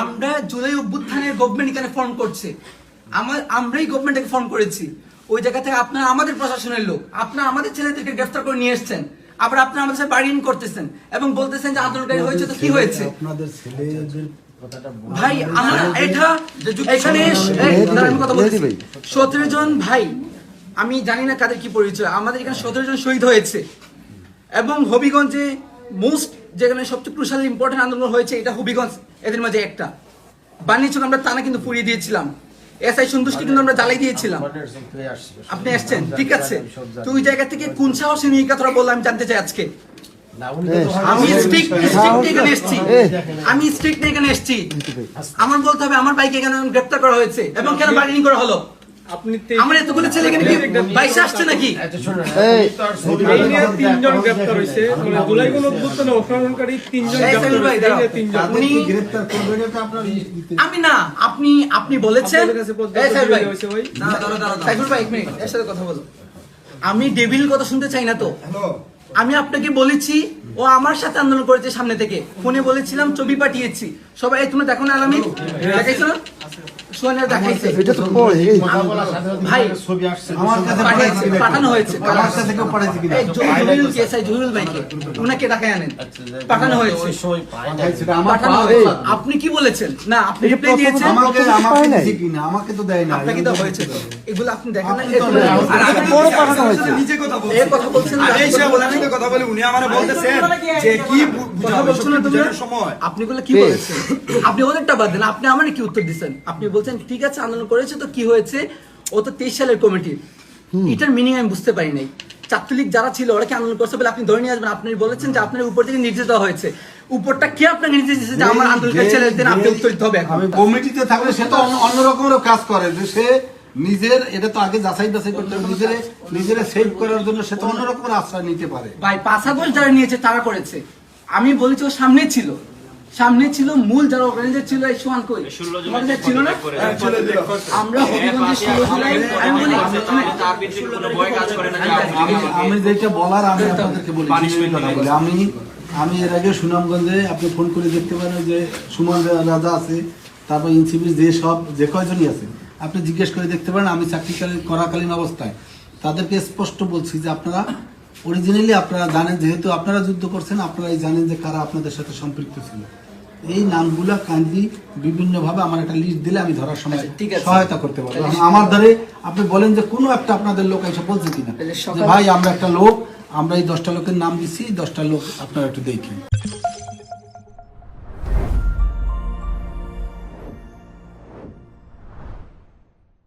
আমরা জুলাই অভ্যুত্থানের গভর্নমেন্ট এখানে ফর্ম করছে। আমার আমরাই গভর্নমেন্টকে ফর্ম করেছি। ওই জায়গা থেকে আপনারা আমাদের প্রশাসনের লোক আপনারা আমাদের ছেলেদেরকে গ্রেফতার করে নিয়ে এসছেন। আবার আপনারা আমাদের সাথে বাড়ি করতেছেন এবং বলতেছেন যে আন্দোলনকারী হয়েছে তো কি হয়েছে? আপনাদের ছেলেদের ভাই আমরা এটা এখানে কথা বলতেছি। সতেরো জন ভাই আমি জানি না কাদের কি পরিচয় আমাদের এখানে সতেরো জন শহীদ হয়েছে। এবং হবিগঞ্জে মোস্ট যেখানে সবচেয়ে ক্রুশাল ইম্পর্টেন্ট আন্দোলন হয়েছে এটা হবিগঞ্জ এদের মাঝে একটা। বাণিজ্যক আমরা টানা কিন্তু পুড়িয়ে দিয়েছিলাম। এসআই সন্তুষ্টি কিন্তু আমরা জ্বালাই দিয়েছিলাম। আপনি আসছেন? ঠিক আছে। তো ওই জায়গা থেকে কোন সাহসে নিয়ে কথাটা বললাম আমি জানতে চাই আজকে। আমি এখানে এসেছি। আমি এখানে এসেছি। আমার বলতে হবে আমার বাইকে এখানে গ্রেপ্তার করা হয়েছে। এবং কেন বার্গেনিং করা হলো? আপনি আমার এতগুলো ছেলে এখানে কি বাইশে আসছে নাকি? তিনজন গ্রেপ্তার হয়েছে। মানে জুলাই কোন অভ্যুত্থানে তিনজন আমি না আপনি আপনি বলেছেন আপনাদের কাছে পর্যাপ্ত এই সাইফুল ভাই হয়েছে ভাই। দাঁড়াও, দাঁড়াও, দাঁড়াও। সাইফুল ভাই এক মিনিট এর সাথে কথা বলো। আমি ডেভিল কথা শুনতে চাই না তো। আমি আপনাকে বলেছি ও আমার সাথে আন্দোলন করেছে সামনে থেকে। ফোনে বলেছিলাম ছবি পাঠিয়েছি। সবাই তুমি দেখো না আলামি? দেখাইছো না? দেখাইছে এটা তো ভাই ছবি আসছে আমার কাছে পাঠিয়েছে পাঠানো হয়েছে। আমার কাছে কেউ পাঠাইছে কিনা? এই জহিরুল কেসাই জহিরুল ভাইকে উনাকে আনেন। পাঠানো হয়েছে। পাঠানো হয়েছে। আপনি কি বলেছেন? না আপনি রিপ্লাই দিয়েছেন? আমাকে আমাকে কিনা আমাকে তো দেয় না আপনাকে তো হয়েছে। এগুলো আপনি দেখেন না আর বড় পাঠানো হয়েছে। নিজে কথা বলছেন। এই কথা বলছেন কথা বলেন। কথা বলে উনি আমারে বলতেছেন যে কি কথা বলছো না তুমি সময়। আপনি গুলো কি বলেছেন? আপনি ওদেরটা বাদ দেন আপনি আমার কি উত্তর দিচ্ছেন? আপনি বলছেন ঠিক আছে আন্দোলন করেছে তো কি হয়েছে? ও তো তেইশ সালের কমিটি। এটার মিনিং আমি বুঝতে পারি নাই। ছাত্রলীগ যারা ছিল ওরা কি আন্দোলন করছে বলে আপনি ধরে নিয়ে আসবেন? আপনি বলেছেন যে আপনার উপর থেকে নির্দেশ দেওয়া হয়েছে। উপরটা কে আপনাকে নির্দেশ দিয়েছে যে আমার আন্দোলনকারী যে- ছেলেদের আপনি উত্তর দিতে হবে আমি কমিটিতে থাকলে সে তো অন্য- রকমের কাজ করে যে সে নিজের এটা তো আগে যাচাই বাছাই করতে হবে নিজের নিজের সেভ করার জন্য সে তো আশ্রয় নিতে পারে। ভাই পাঁচ যারা নিয়েছে তারা করেছে। আমি বলেছি ও সামনে ছিল। সামনে ছিল মূল যারা অর্গানাইজার ছিল এই সোয়ান কই? তোমাদের ছিল না? আমরা হবিগঞ্জে ষোলো জুলাই আমি বলি আমি যেটা বলার আমি আপনাদেরকে বলি। আমি আমি এর আগে সুনামগঞ্জে আপনি ফোন করে দেখতে পারেন যে সুমন রাজা আছে তারপর ইনসিবির যে সব যে কয়জনই আছে। আপনি জিজ্ঞেস করে দেখতে পারেন আমি চাকরিকালীন করাকালীন অবস্থায়। তাদেরকে স্পষ্ট বলছি যে আপনারা অরিজিনালি আপনারা জানেন যেহেতু আপনারা যুদ্ধ করছেন আপনারাই জানেন যে কারা আপনাদের সাথে সম্পৃক্ত ছিল। এই নামগুলা কাইন্ডলি বিভিন্নভাবে আমার একটা লিস্ট দিলে আমি ধরার সময় আচ্ছা, ঠিক আছে। সহায়তা করতে পারব। আমার ধরে আপনি বলেন যে কোনো একটা আপনাদের লোক এসে বলছে কিনা। ভাই আমরা একটা লোক আমরা এই দশটা লোকের নাম দিচ্ছি দশটা লোক আপনারা একটু দেখেন।